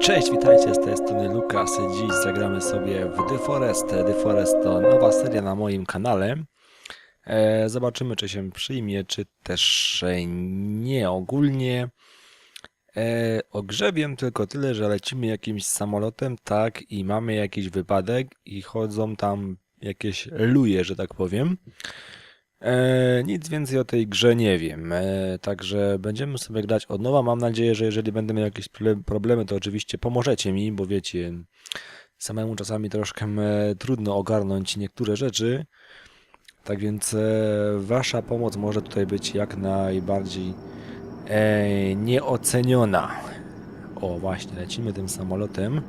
Cześć, witajcie, z tej strony Lukas. Dziś zagramy sobie w The Forest. The Forest to nowa seria na moim kanale. E, zobaczymy, czy się przyjmie, czy też nie. Ogólnie e, o grze wiem tylko tyle, że lecimy jakimś samolotem, tak, i mamy jakiś wypadek i chodzą tam jakieś luje, że tak powiem. E, nic więcej o tej grze nie wiem, e, także będziemy sobie grać od nowa. Mam nadzieję, że jeżeli będę miał jakieś problemy, to oczywiście pomożecie mi, bo wiecie, samemu czasami troszkę e, trudno ogarnąć niektóre rzeczy. Tak więc e, wasza pomoc może tutaj być jak najbardziej e, nieoceniona. O, właśnie, lecimy tym samolotem.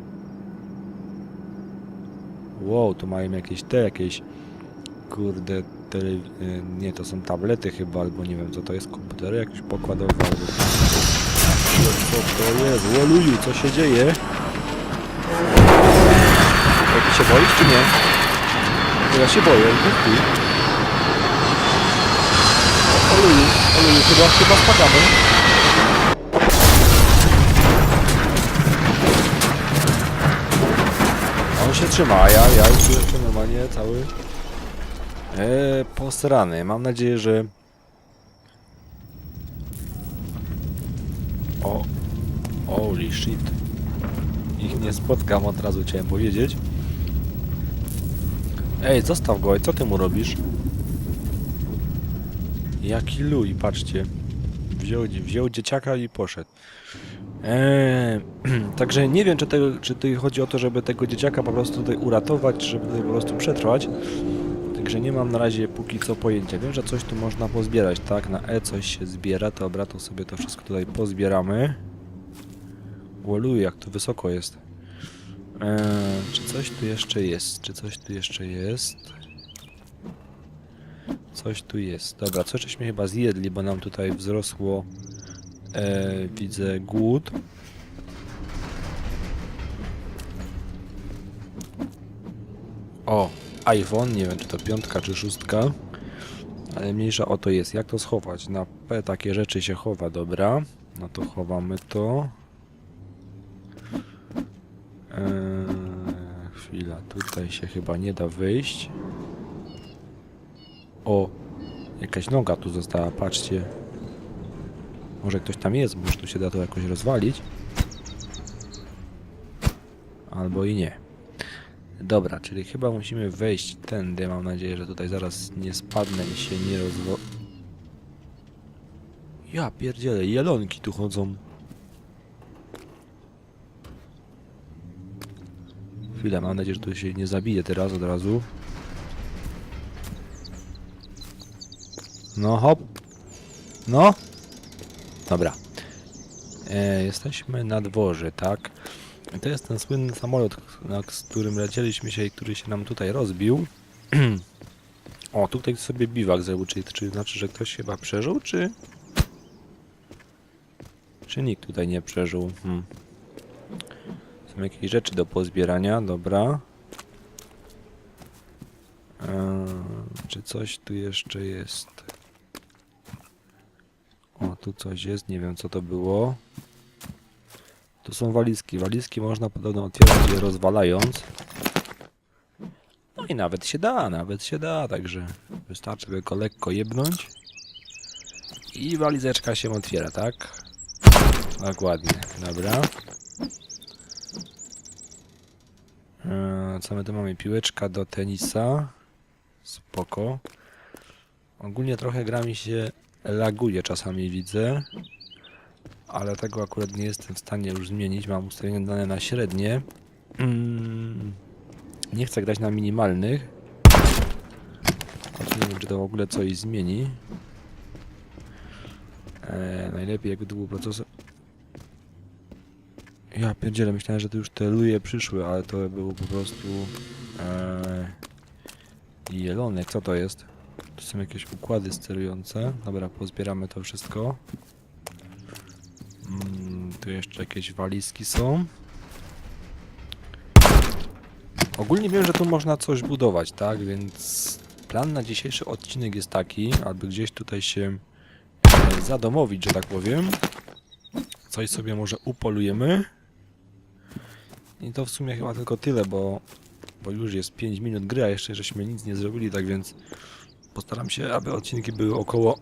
Wow, tu mają jakieś te, jakieś kurde, tele, y, nie, to są tablety chyba, albo nie wiem co to jest, komputery jakieś pokładowe, albo... Co to jest? Łoluju, co się dzieje? Ej, ty się boisz, czy nie? Ja się boję, uch ty. Oluju, oluju, chyba, chyba spadamy. On się trzyma, a ja, ja już jestem normalnie cały e, posrany. Mam nadzieję, że... O, holy shit. Ich nie spotkam, od razu chciałem powiedzieć. Ej, zostaw go, co ty mu robisz? Jaki luj, patrzcie. Wziął, wziął dzieciaka i poszedł. Eee, także nie wiem, czy, tego, czy tutaj chodzi o to, żeby tego dzieciaka po prostu tutaj uratować, żeby tutaj po prostu przetrwać. Także nie mam na razie póki co pojęcia. Wiem, że coś tu można pozbierać, tak? Na E coś się zbiera, to sobie to wszystko tutaj pozbieramy. Łoluj, jak to wysoko jest. Eee, czy coś tu jeszcze jest? Czy coś tu jeszcze jest? Coś tu jest. Dobra, coś żeśmy chyba zjedli, bo nam tutaj wzrosło e, widzę głód. O, iPhone, nie wiem czy to piątka czy szóstka, ale mniejsza o to jest. Jak to schować? Na P takie rzeczy się chowa, dobra. No to chowamy to. Eee, chwila, tutaj się chyba nie da wyjść. O, jakaś noga tu została, patrzcie. Może ktoś tam jest, może tu się da to jakoś rozwalić. Albo i nie. Dobra, czyli chyba musimy wejść tędy. Mam nadzieję, że tutaj zaraz nie spadnę i się nie rozwo... Ja pierdzielę, jelonki tu chodzą. Chwilę, mam nadzieję, że tu się nie zabije teraz od razu. No hop. No. Dobra. E, jesteśmy na dworze, tak? To jest ten słynny samolot, na, którym lecieliśmy się i który się nam tutaj rozbił. o, tutaj sobie biwak zrobił, czyli czy znaczy, że ktoś chyba przeżył, czy... Czy nikt tutaj nie przeżył? Hmm. Są jakieś rzeczy do pozbierania, dobra. Eee, czy coś tu jeszcze jest? O, tu coś jest, nie wiem co to było. Tu są walizki. Walizki można podobno otwierać je rozwalając. No i nawet się da, nawet się da, także wystarczy tylko lekko jebnąć. I walizeczka się otwiera, tak? Dokładnie, dobra. Eee, co my tu mamy? Piłeczka do tenisa. Spoko. Ogólnie trochę gra mi się laguje czasami widzę. Ale tego akurat nie jestem w stanie już zmienić. Mam ustawione dane na średnie. Mm, nie chcę grać na minimalnych. Choć nie wiem, czy to w ogóle coś zmieni. E, najlepiej jak długo procesor... Ja pierdzielę, myślałem, że to już te luje przyszły, ale to było po prostu... E, jelonek, co to jest? Tu są jakieś układy sterujące. Dobra, pozbieramy to wszystko. Tu jeszcze jakieś walizki są. Ogólnie wiem, że tu można coś budować, tak? Więc plan na dzisiejszy odcinek jest taki, aby gdzieś tutaj się e, zadomowić, że tak powiem. Coś sobie może upolujemy. I to w sumie chyba tylko tyle, bo, bo już jest 5 minut gry, a jeszcze żeśmy nic nie zrobili, tak więc postaram się, aby odcinki były około,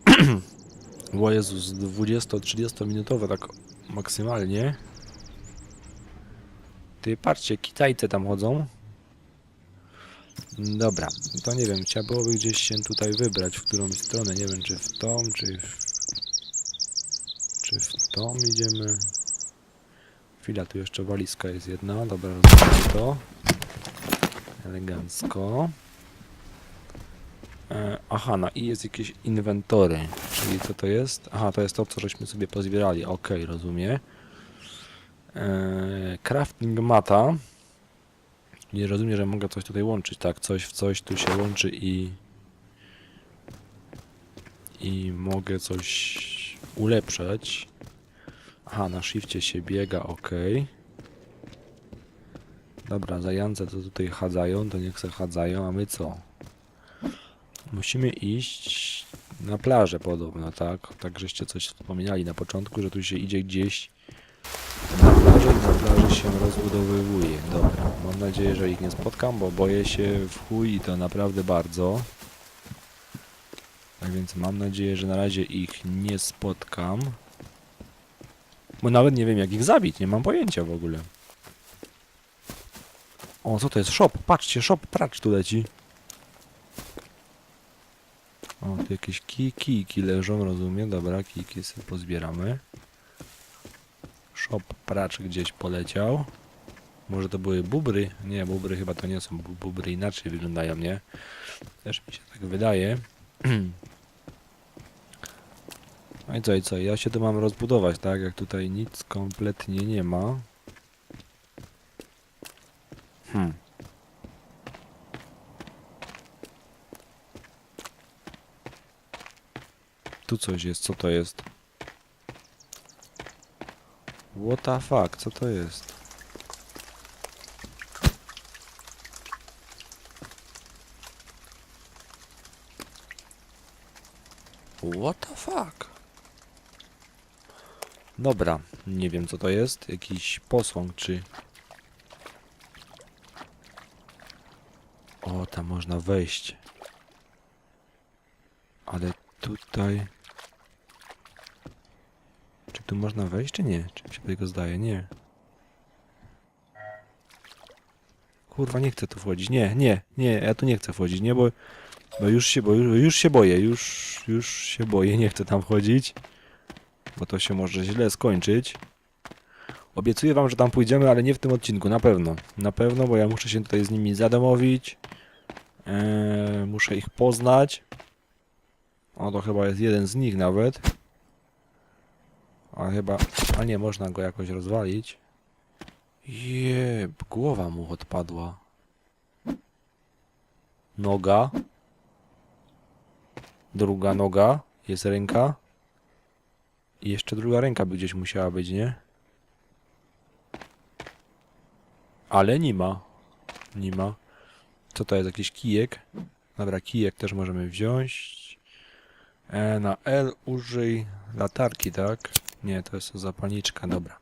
o Jezus, 20-30 minutowe, tak maksymalnie. Ty, patrzcie, Kitajce tam chodzą. Dobra, to nie wiem, trzeba byłoby gdzieś się tutaj wybrać, w którą stronę, nie wiem, czy w tą, czy w... Czy w tą idziemy? Chwila, tu jeszcze walizka jest jedna, dobra, to. Elegancko. E, aha, no i jest jakieś inwentory, czyli co to jest? Aha, to jest to, co żeśmy sobie pozbierali, okej, rozumiem. E, crafting mata. Nie rozumiem, że mogę coś tutaj łączyć, tak? Coś w coś tu się łączy i... I mogę coś ulepszać. Aha, na shifcie się biega, ok. Dobra, zające to tutaj chadzają, to niech se chadzają, a my co? Musimy iść na plażę podobno, tak? Tak żeście coś wspominali na początku, że tu się idzie gdzieś na plażę i na plaży się rozbudowywuje. Dobra, mam nadzieję, że ich nie spotkam, bo boję się w chuj i to naprawdę bardzo. Tak więc mam nadzieję, że na razie ich nie spotkam. Bo nawet nie wiem jak ich zabić, nie mam pojęcia w ogóle. O, co to jest? Shop, patrzcie, shop, pracz tu leci. O, tu jakieś ki kijki leżą, rozumiem. Dobra, kijki sobie pozbieramy. Shop pracz gdzieś poleciał. Może to były bubry? Nie, bubry chyba to nie są. Bu- Bubry inaczej wyglądają, nie? Też mi się tak wydaje. No i co, i co? Ja się tu mam rozbudować, tak? Jak tutaj nic kompletnie nie ma. Hmm. Tu coś jest, co to jest? What the fuck, co to jest? What the fuck? Dobra, nie wiem co to jest. Jakiś posąg czy... O, tam można wejść. Ale tutaj... Tu można wejść, czy nie? Czy mi się tego zdaje? Nie. Kurwa, nie chcę tu wchodzić. Nie, nie, nie, ja tu nie chcę wchodzić, nie, bo... Bo już się, bo już, już się boję, już, już się boję, nie chcę tam wchodzić. Bo to się może źle skończyć. Obiecuję wam, że tam pójdziemy, ale nie w tym odcinku, na pewno. Na pewno, bo ja muszę się tutaj z nimi zadomowić. Eee, muszę ich poznać. O, to chyba jest jeden z nich nawet. Chyba... A nie, można go jakoś rozwalić. Jeb, głowa mu odpadła. Noga. Druga noga. Jest ręka. I jeszcze druga ręka by gdzieś musiała być, nie? Ale nie ma. Nie ma. Co to jest? Jakiś kijek? Dobra, kijek też możemy wziąć. E, na L użyj latarki, tak? Nie, to jest zapalniczka, dobra.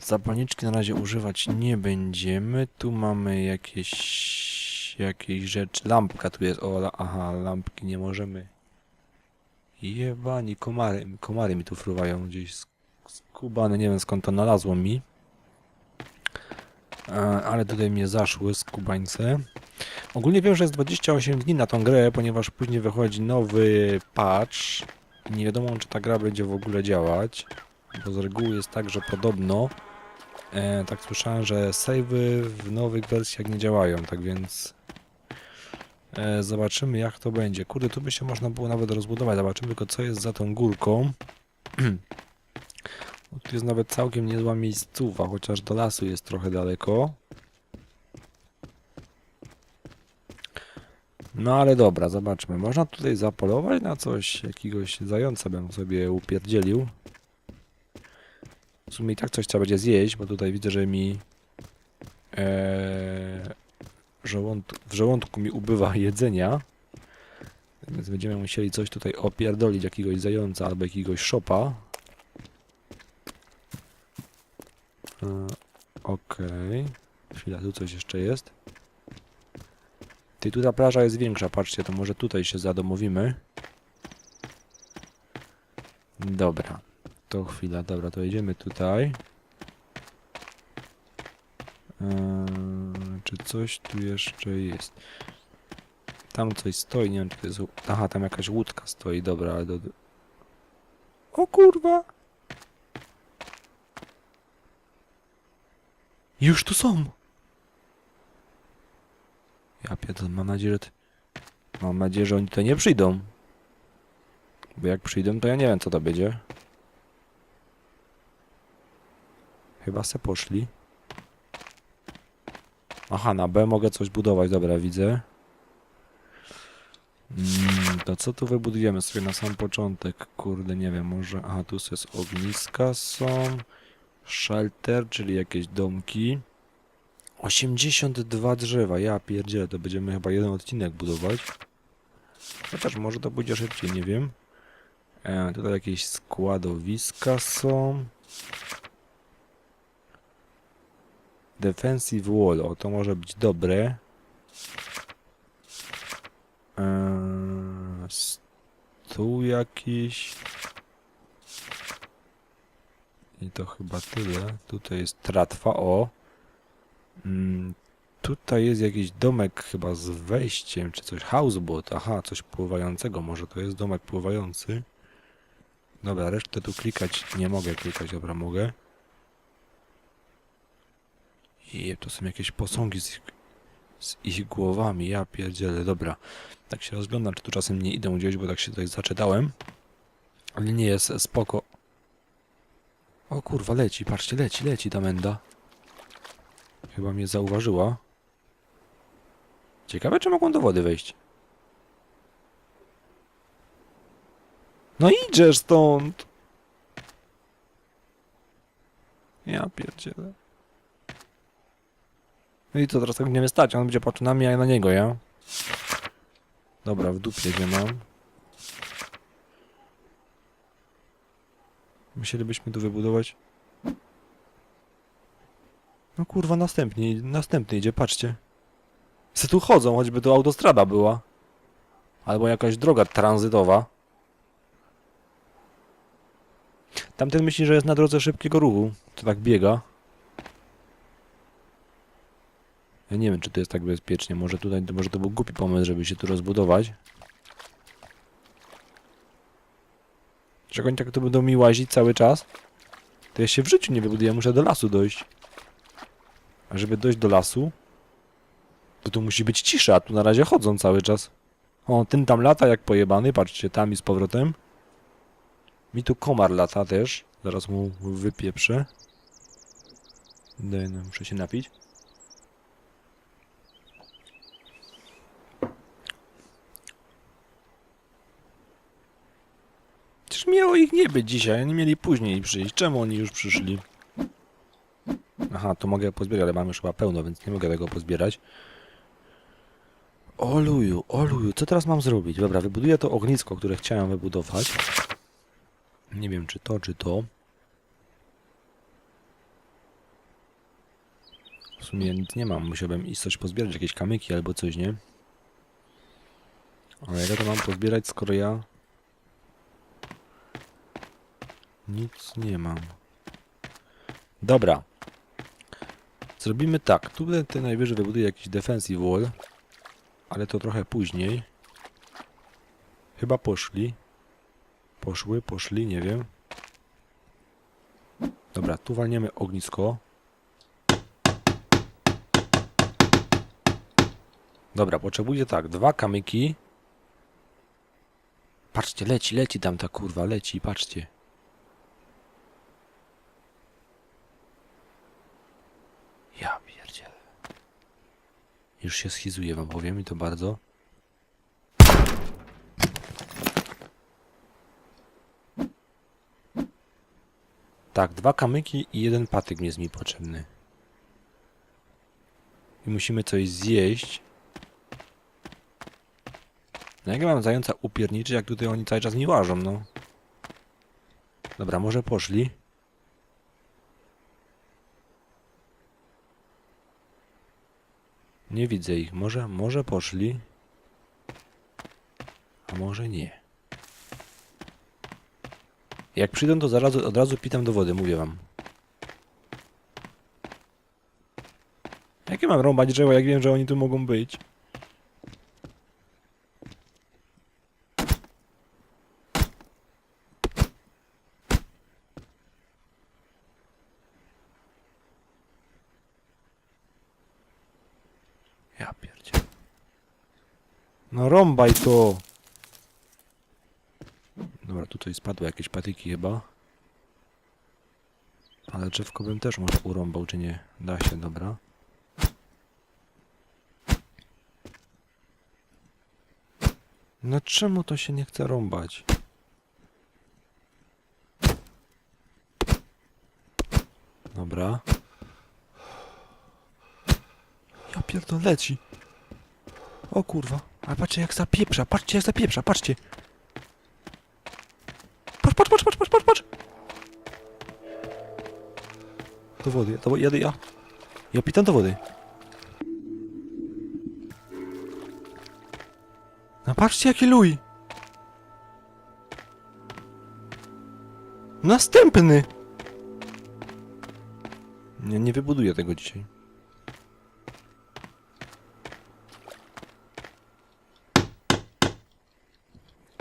Zapalniczki na razie używać nie będziemy. Tu mamy jakieś jakieś rzeczy. Lampka tu jest. O, la, aha, lampki nie możemy. Jebani komary, komary mi tu fruwają gdzieś sk- skubane, nie wiem skąd to znalazło mi. E, ale tutaj mnie zaszły skubańce. Ogólnie wiem, że jest 28 dni na tą grę, ponieważ później wychodzi nowy patch. Nie wiadomo, czy ta gra będzie w ogóle działać, bo z reguły jest tak, że podobno, e, tak słyszałem, że savey w nowych wersjach nie działają, tak więc e, zobaczymy jak to będzie. Kurde, tu by się można było nawet rozbudować, zobaczymy tylko co jest za tą górką. Tu jest nawet całkiem niezła miejscówa, chociaż do lasu jest trochę daleko. No ale dobra, zobaczmy. Można tutaj zapolować na coś, jakiegoś zająca bym sobie upierdzielił. W sumie i tak coś trzeba będzie zjeść, bo tutaj widzę, że mi e, żołąd, w żołądku mi ubywa jedzenia. Więc będziemy musieli coś tutaj opierdolić, jakiegoś zająca albo jakiegoś szopa. E, Okej. Chwila, tu coś jeszcze jest. Ty, tu ta plaża jest większa, patrzcie, to może tutaj się zadomowimy. Dobra. To chwila, dobra, to jedziemy tutaj. Eee, czy coś tu jeszcze jest? Tam coś stoi, nie wiem czy to jest... Aha, tam jakaś łódka stoi, dobra, ale do... O kurwa! Już tu są! Ja pierdolę, mam nadzieję, że... t- Mam nadzieję, że oni tutaj nie przyjdą. Bo jak przyjdą, to ja nie wiem, co to będzie. Chyba se poszli. Aha, na B mogę coś budować, dobra, widzę. Mm, to co tu wybudujemy sobie na sam początek? Kurde, nie wiem, może... Aha, tu jest ogniska są. Shelter, czyli jakieś domki. 82 drzewa, ja pierdzielę, to będziemy chyba jeden odcinek budować. Chociaż może to pójdzie szybciej, nie wiem. E, tutaj jakieś składowiska są. Defensive wall, o to może być dobre. Eee, stół jakiś. I to chyba tyle. Tutaj jest tratwa, o. Mm, tutaj jest jakiś domek chyba z wejściem, czy coś. Houseboat, aha, coś pływającego. Może to jest domek pływający. Dobra, resztę tu klikać nie mogę klikać, dobra, mogę. I to są jakieś posągi z ich, z ich głowami, ja pierdzielę, dobra. Tak się rozglądam, czy tu czasem nie idę gdzieś, bo tak się tutaj zaczytałem. Ale nie jest spoko. O kurwa, leci, patrzcie, leci, leci ta menda. Chyba mnie zauważyła. Ciekawe, czy mogą do wody wejść. No idziesz stąd! Ja pierdzielę. No i co, teraz tak będziemy stać, on będzie patrzył na mnie, a ja na niego, ja? Dobra, w dupie gdzie mam. Musielibyśmy tu wybudować. No kurwa, następnie, następny idzie, patrzcie. Se tu chodzą, choćby to autostrada była. Albo jakaś droga tranzytowa. Tamten myśli, że jest na drodze szybkiego ruchu. To tak biega. Ja nie wiem, czy to jest tak bezpiecznie. Może tutaj, może to był głupi pomysł, żeby się tu rozbudować. Że oni tak tu będą mi łazić cały czas? To ja się w życiu nie wybuduję, muszę do lasu dojść. A żeby dojść do lasu, to tu musi być cisza, tu na razie chodzą cały czas. O, ten tam lata jak pojebany, patrzcie, tam i z powrotem. Mi tu komar lata też. Zaraz mu wypieprzę. Daj, no, muszę się napić. Przecież miało ich nie być dzisiaj, oni mieli później przyjść. Czemu oni już przyszli? Aha, to mogę pozbierać, ale mam już chyba pełno, więc nie mogę tego pozbierać. Oluju, oluju, co teraz mam zrobić? Dobra, wybuduję to ognisko, które chciałem wybudować. Nie wiem, czy to, czy to. W sumie nic nie mam, musiałbym iść coś pozbierać, jakieś kamyki albo coś, nie? Ale jak ja to mam pozbierać, skoro ja... Nic nie mam. Dobra. Zrobimy tak. Tu będę najwyżej wybuduję jakiś defensive wall. Ale to trochę później. Chyba poszli. Poszły, poszli, nie wiem. Dobra, tu walniemy ognisko. Dobra, potrzebuję tak, dwa kamyki. Patrzcie, leci, leci tam ta kurwa, leci, patrzcie. Ja pierdzielę. Już się schizuje wam powiem i to bardzo. Tak, dwa kamyki i jeden patyk jest mi potrzebny. I musimy coś zjeść. No jak ja mam zająca upierniczyć, jak tutaj oni cały czas mi łażą, no. Dobra, może poszli. Nie widzę ich. Może, może poszli. A może nie. Jak przyjdą, to zaraz, od razu pitam do wody, mówię wam. Jakie mam rąbać drzewa, jak wiem, że oni tu mogą być? Ja pierdzie. No rąbaj to! Dobra, tutaj spadły jakieś patyki chyba. Ale drzewko bym też może urąbał, czy nie? Da się, dobra. No czemu to się nie chce rąbać? Dobra. Ja pierdolę, leci. O kurwa. Ale patrzcie jak zapieprza, patrzcie jak zapieprza, patrzcie. Patrz, patrz, patrz, patrz, patrz, patrz, patrz. Do wody, do jadę ja. Ja pitam do wody. No patrzcie jaki luj. Następny. Nie, nie wybuduję tego dzisiaj.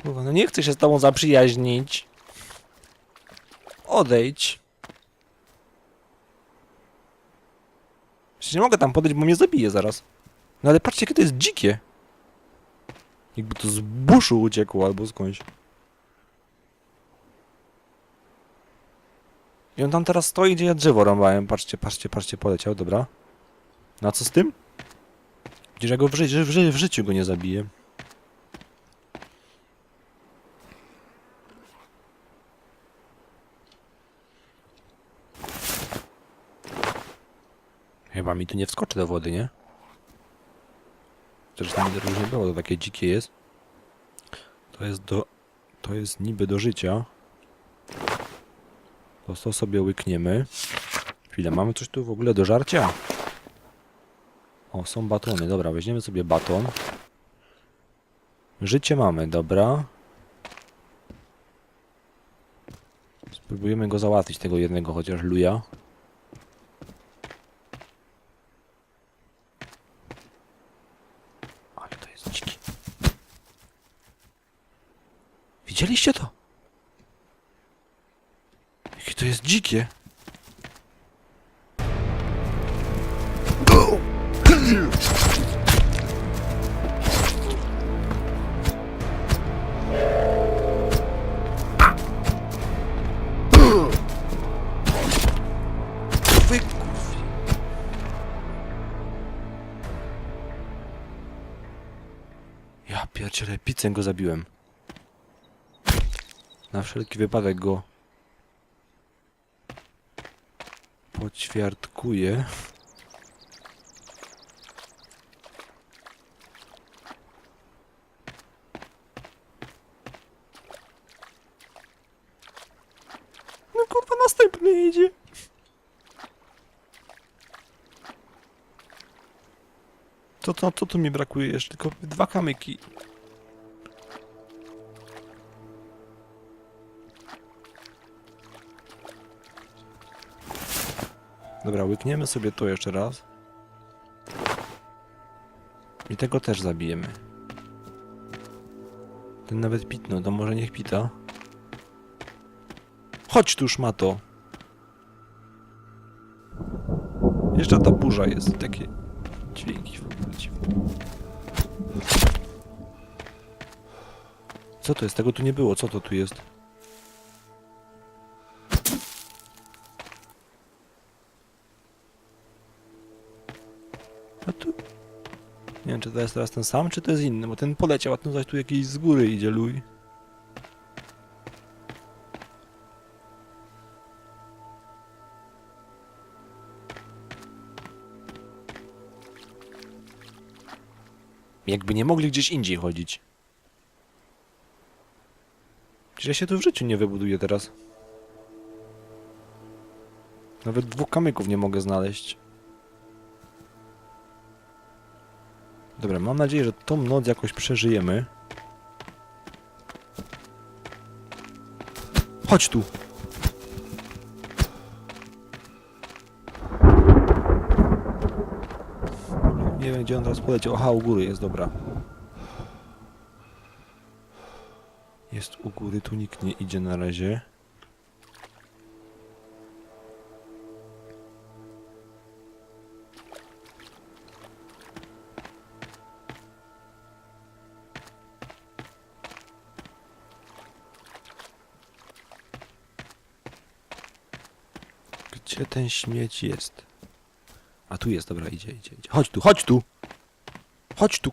Kurwa, no nie chcę się z tobą zaprzyjaźnić. Odejdź. Przecież nie mogę tam podejść, bo mnie zabije zaraz. No ale patrzcie, jakie to jest dzikie. Jakby to z buszu uciekło albo skądś. I on tam teraz stoi, gdzie ja drzewo rąbałem. Patrzcie, patrzcie, patrzcie, poleciał, dobra. No a co z tym? Przecież ja go w, ży w, ży w życiu go nie zabiję. Mi tu nie wskoczy do wody, nie? Zresztą mi różnie było, to takie dzikie jest. To jest do... To jest niby do życia. To to sobie łykniemy. Chwilę, mamy coś tu w ogóle do żarcia? O, są batony. Dobra, weźmiemy sobie baton. Życie mamy, dobra. Spróbujemy go załatwić, tego jednego chociaż luja. Ale to jest dzikie. Widzieliście to? Jakie to jest dzikie. Ja pierdzielę, pizzę go zabiłem. Na wszelki wypadek go poćwiartkuję. No kurwa, następny idzie. To, to, to tu mi brakuje jeszcze? Tylko dwa kamyki. Dobra, łykniemy sobie to jeszcze raz. I tego też zabijemy. Ten nawet pitnął, to może niech pita. Chodź tu, szmato! Jeszcze ta burza jest, takie dźwięki w ogóle. Co to jest? Tego tu nie było, co to tu jest? A tu... Nie wiem, czy to jest teraz ten sam, czy to jest inny, bo ten poleciał, a ten zaś tu jakiś z góry idzie luj. Jakby nie mogli gdzieś indziej chodzić. Przecież ja się tu w życiu nie wybuduję teraz. Nawet dwóch kamyków nie mogę znaleźć. Dobra, mam nadzieję, że tą noc jakoś przeżyjemy. Chodź tu! Nie wiem, gdzie on teraz poleciał. Aha, u góry jest, dobra. Jest u góry, tu nikt nie idzie na razie. Gdzie ten śmieć jest? A tu jest, dobra, idzie, idzie, idzie. Chodź tu, chodź tu! Chodź tu!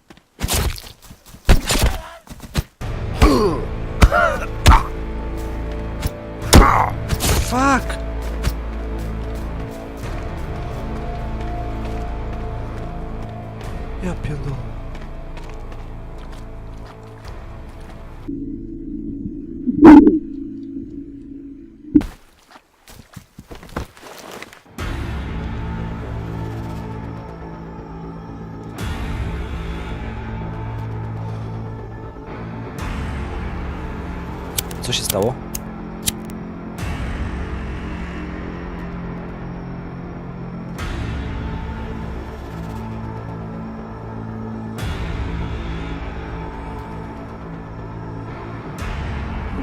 Fuck! Ja pierdolę.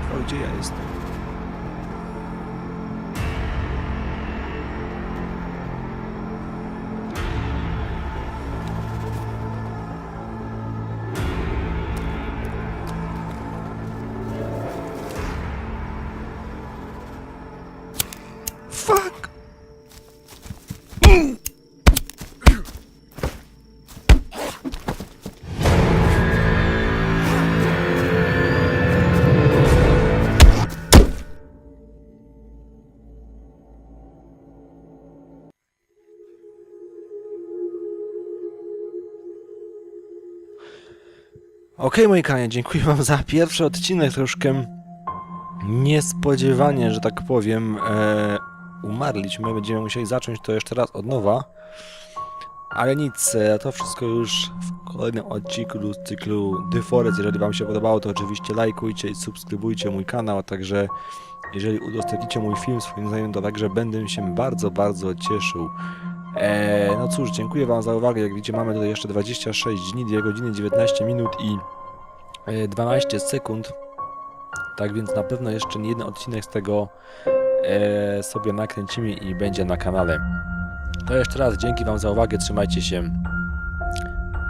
Kurwa, Okej, moi kochani, dziękuję wam za pierwszy odcinek, troszkę niespodziewanie, że tak powiem, e, umarliśmy. Będziemy musieli zacząć to jeszcze raz od nowa. Ale nic, e, to wszystko już w kolejnym odcinku z cyklu The Forest. Jeżeli wam się podobało, to oczywiście lajkujcie i subskrybujcie mój kanał, a także jeżeli udostępnicie mój film swoim znajomym, to także będę się bardzo, bardzo cieszył. E, no cóż, dziękuję wam za uwagę. Jak widzicie, mamy tutaj jeszcze 26 dni, 2 godziny, 19 minut i e, 12 sekund. Tak więc na pewno jeszcze nie jeden odcinek z tego e, sobie nakręcimy i będzie na kanale. To jeszcze raz dzięki Wam za uwagę, trzymajcie się.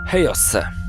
Hejosse!